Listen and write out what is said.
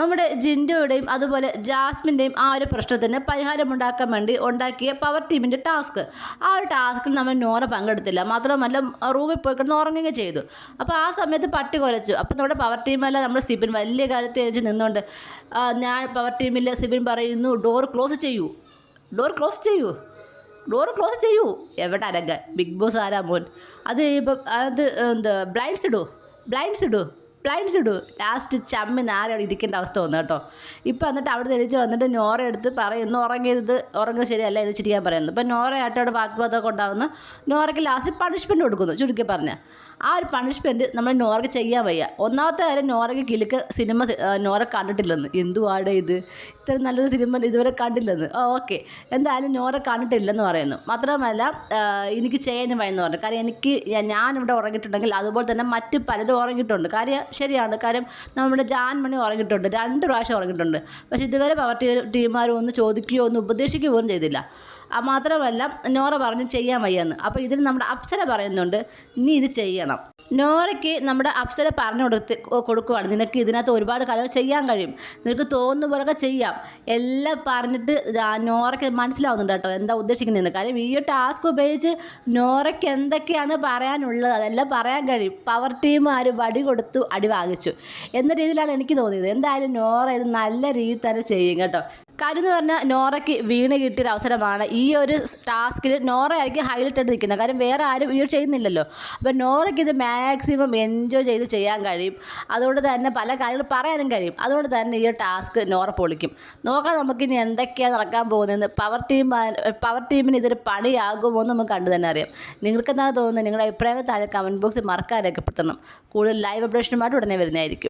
നമ്മുടെ ജിൻഡോയുടെയും അതുപോലെ ജാസ്മിന്റെയും ആ ഒരു പ്രശ്നത്തിന് പരിഹാരമുണ്ടാക്കാൻ വേണ്ടി ഉണ്ടാക്കിയ പവർ ടീമിന്റെ ടാസ്ക് ആ ഒരു ടാസ്കിൽ നമ്മൾ നോറ പങ്കെടുത്തില്ല. മാത്രമല്ല റൂമിൽ പോയി കിടന്ന് ഉറങ്ങുക ചെയ്തു. അപ്പോൾ ആ സമയത്ത് പട്ടി കുലച്ചു. അപ്പോൾ നമ്മുടെ പവർ ടീമല്ല നമ്മുടെ സിബിൻ വലിയ കാര്യത്തിൽ എഴുതി നിന്നുകൊണ്ട് ഞാൻ പവർ ടീമിൽ സിബിൻ പറയുന്നു ഡോർ ക്ലോസ് ചെയ്യൂ. ഡോർ ക്ലോസ് ചെയ്യൂ. ഡോർ ക്ലോസ് ചെയ്യൂ. എവിടെ അരങ്ങ ബിഗ് ബോസ് ആരാ മോൻ? അത് ഇപ്പം അത് എന്താ ബ്ലൈൻഡ്സ് ഇടൂ. ബ്ലൈൻഡ്സ് ഇടൂ. ബ്ലൈൻഡ്സ് ഇടൂ. ലാസ്റ്റ് ചമ്മി അവിടെ ഇരിക്കേണ്ട അവസ്ഥ വന്നു കേട്ടോ. ഇപ്പം എന്നിട്ട് അവിടെ തിരിച്ച് വന്നിട്ട് നോറ എടുത്ത് പറയുന്നു ഉറങ്ങിയത് ഉറങ്ങുന്നത് ശരിയല്ല എന്ന് ചിരിക്കാൻ പറയുന്നു. ഇപ്പം നോറ ആയിട്ടോടെ വാഗ്വാദമൊക്കെ ഉണ്ടാകുന്നു നോറയ്ക്ക് ലാസ്റ്റ് പണിഷ്മെന്റ് കൊടുക്കുന്നു ചുരുക്കി പറഞ്ഞ്. ആ ഒരു പണിഷ്മെന്റ് നമ്മൾ നോറയ്ക്ക് ചെയ്യാൻ വയ്യ. ഒന്നാമത്തെ കാര്യം നോറയ്ക്ക് കിലുക്ക് സിനിമ നോറ കണ്ടിട്ടില്ലെന്ന്. എന്തുവാടെ ഇത്? ഇത്ര നല്ലൊരു സിനിമ ഇതുവരെ കണ്ടില്ലെന്ന്. ഓക്കെ. എന്തായാലും നോറ കണ്ടിട്ടില്ലെന്ന് പറയുന്നു. മാത്രമല്ല എനിക്ക് ചെയ്യാനും വയ്യെന്ന് പറഞ്ഞു. കാര്യം എനിക്ക് ഞാനിവിടെ ഉറങ്ങിയിട്ടുണ്ടെങ്കിൽ അതുപോലെ തന്നെ മറ്റ് പലരും ഉറങ്ങിയിട്ടുണ്ട്. കാര്യം ശരിയാണ്. കാര്യം നമ്മുടെ ജാൻ മണി ഉറങ്ങിയിട്ടുണ്ട്. രണ്ട് പ്രാവശ്യം ഉറങ്ങിയിട്ടുണ്ട്. പക്ഷേ ഇതുവരെ പവർ ടീമാരും ഒന്ന് ചോദിക്കുകയോ ഒന്ന് ഉപദേശിക്കുകയോ പോലും ചെയ്തില്ല. മാത്രമല്ല നോറ പറഞ്ഞു ചെയ്യാൻ വയ്യെന്ന്. അപ്പോൾ ഇതിന് നമ്മുടെ അപ്സര പറയുന്നുണ്ട് നീ ഇത് ചെയ്യണം. നോറയ്ക്ക് നമ്മുടെ അപ്സര പറഞ്ഞു കൊടുത്ത് കൊടുക്കുവാണ്. നിനക്ക് ഇതിനകത്ത് ഒരുപാട് കാര്യങ്ങൾ ചെയ്യാൻ കഴിയും. നിനക്ക് തോന്നുന്ന പോലൊക്കെ ചെയ്യാം. എല്ലാം പറഞ്ഞിട്ട് നോറയ്ക്ക് മനസ്സിലാവുന്നുണ്ട് കേട്ടോ എന്താ ഉദ്ദേശിക്കുന്നതെന്ന്. കാര്യം ഈ ഒരു ടാസ്ക് ഉപയോഗിച്ച് നോറയ്ക്ക് എന്തൊക്കെയാണ് പറയാനുള്ളത് അതെല്ലാം പറയാൻ കഴിയും. പവർ ടീം ആര് വടി കൊടുത്തു അടി വാങ്ങിച്ചു. എന്ന രീതിയിലാണ് എനിക്ക് തോന്നിയത്. എന്തായാലും നോറ ഇത് നല്ല രീതിയിൽ തന്നെ ചെയ്യും കേട്ടോ. കാര്യം എന്ന് പറഞ്ഞാൽ നോറയ്ക്ക് വീണ് കിട്ടിയൊരു അവസരമാണ്. ഈ ഒരു ടാസ്കിൽ നോറയായിരിക്കും ഹൈലൈറ്റ് ആയിട്ട് നിൽക്കുന്നത്. കാര്യം വേറെ ആരും ഈ ചെയ്യുന്നില്ലല്ലോ. അപ്പോൾ നോറയ്ക്ക് ഇത് മാക്സിമം എൻജോയ് ചെയ്ത് ചെയ്യാൻ കഴിയും. അതുകൊണ്ട് തന്നെ പല കാര്യങ്ങൾ പറയാനും കഴിയും. അതുകൊണ്ട് തന്നെ ഈ ടാസ്ക് നോറ പൊളിക്കും. നോക്കാം നമുക്കിനി എന്തൊക്കെയാണ് നടക്കാൻ പോകുന്നതെന്ന്. പവർ ടീം പവർ ടീമിന് ഇതൊരു പണിയാകുമോ എന്ന് നമുക്ക് കണ്ടു തന്നെ അറിയാം. നിങ്ങൾക്ക് എന്താണ് തോന്നുന്നത്? നിങ്ങളുടെ അഭിപ്രായങ്ങൾ താഴെ കമന്റ് ബോക്സിൽ മറക്കാൻ രേഖപ്പെടുത്തണം. കൂടുതൽ ലൈവ് അപ്ഡേഷനുമായിട്ട് ഉടനെ വരുന്നതായിരിക്കും.